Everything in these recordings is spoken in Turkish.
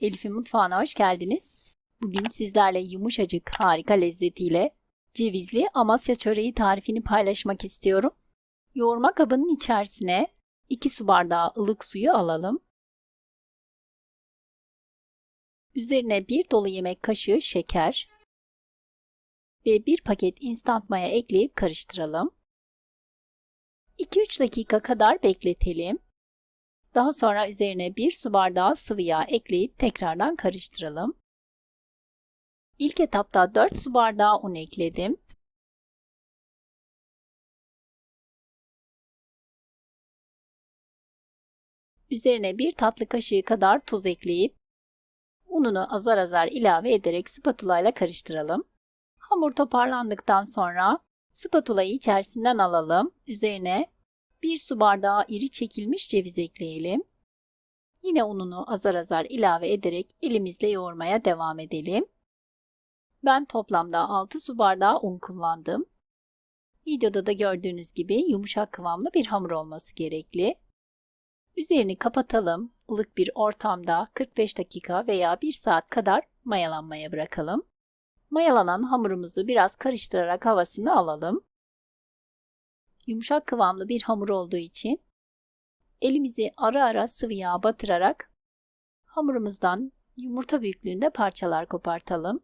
Elif'in mutfağına hoş geldiniz. Bugün sizlerle yumuşacık, harika lezzetiyle cevizli Amasya çöreği tarifini paylaşmak istiyorum. Yoğurma kabının içerisine 2 su bardağı ılık suyu alalım. Üzerine 1 dolu yemek kaşığı şeker ve 1 paket instant maya ekleyip karıştıralım. 2-3 dakika kadar bekletelim. Daha sonra üzerine 1 su bardağı sıvı yağ ekleyip tekrardan karıştıralım. İlk etapta 4 su bardağı un ekledim. Üzerine 1 tatlı kaşığı kadar tuz ekleyip ununu azar azar ilave ederek spatula ile karıştıralım. Hamur toparlandıktan sonra spatulayı içerisinden alalım. Üzerine 1 su bardağı iri çekilmiş ceviz ekleyelim. Yine ununu azar azar ilave ederek elimizle yoğurmaya devam edelim. Ben toplamda 6 su bardağı un kullandım. Videoda da gördüğünüz gibi yumuşak kıvamlı bir hamur olması gerekli. Üzerini kapatalım. ılık bir ortamda 45 dakika veya 1 saat kadar mayalanmaya bırakalım. Mayalanan hamurumuzu biraz karıştırarak havasını alalım. Yumuşak kıvamlı bir hamur olduğu için elimizi ara ara sıvı yağ batırarak hamurumuzdan yumurta büyüklüğünde parçalar kopartalım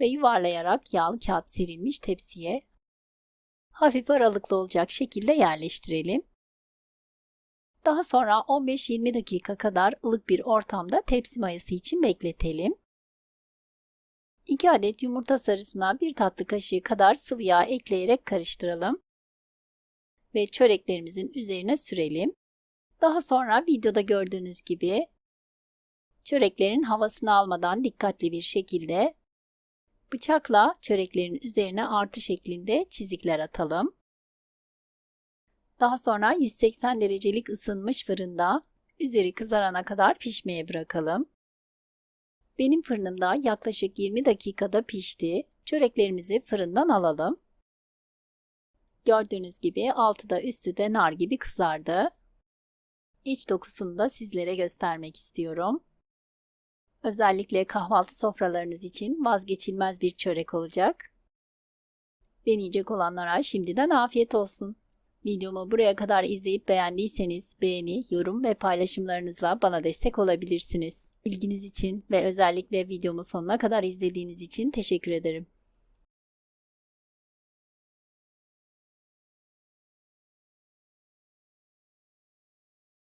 ve yuvarlayarak yağlı kağıt serilmiş tepsiye hafif aralıklı olacak şekilde yerleştirelim. Daha sonra 15-20 dakika kadar ılık bir ortamda tepsi mayası için bekletelim. 2 adet yumurta sarısına 1 tatlı kaşığı kadar sıvı yağ ekleyerek karıştıralım ve çöreklerimizin üzerine sürelim. Daha sonra videoda gördüğünüz gibi çöreklerin havasını almadan dikkatli bir şekilde bıçakla çöreklerin üzerine artı şeklinde çizikler atalım. Daha sonra 180 derecelik ısınmış fırında üzeri kızarana kadar pişmeye bırakalım. Benim fırınımda yaklaşık 20 dakikada pişti. Çöreklerimizi fırından alalım. Gördüğünüz gibi altı da üstü de nar gibi kızardı. İç dokusunu da sizlere göstermek istiyorum. Özellikle kahvaltı sofralarınız için vazgeçilmez bir çörek olacak. Deneyecek olanlara şimdiden afiyet olsun. Videomu buraya kadar izleyip beğendiyseniz beğeni, yorum ve paylaşımlarınızla bana destek olabilirsiniz. İlginiz için ve özellikle videomu sonuna kadar izlediğiniz için teşekkür ederim.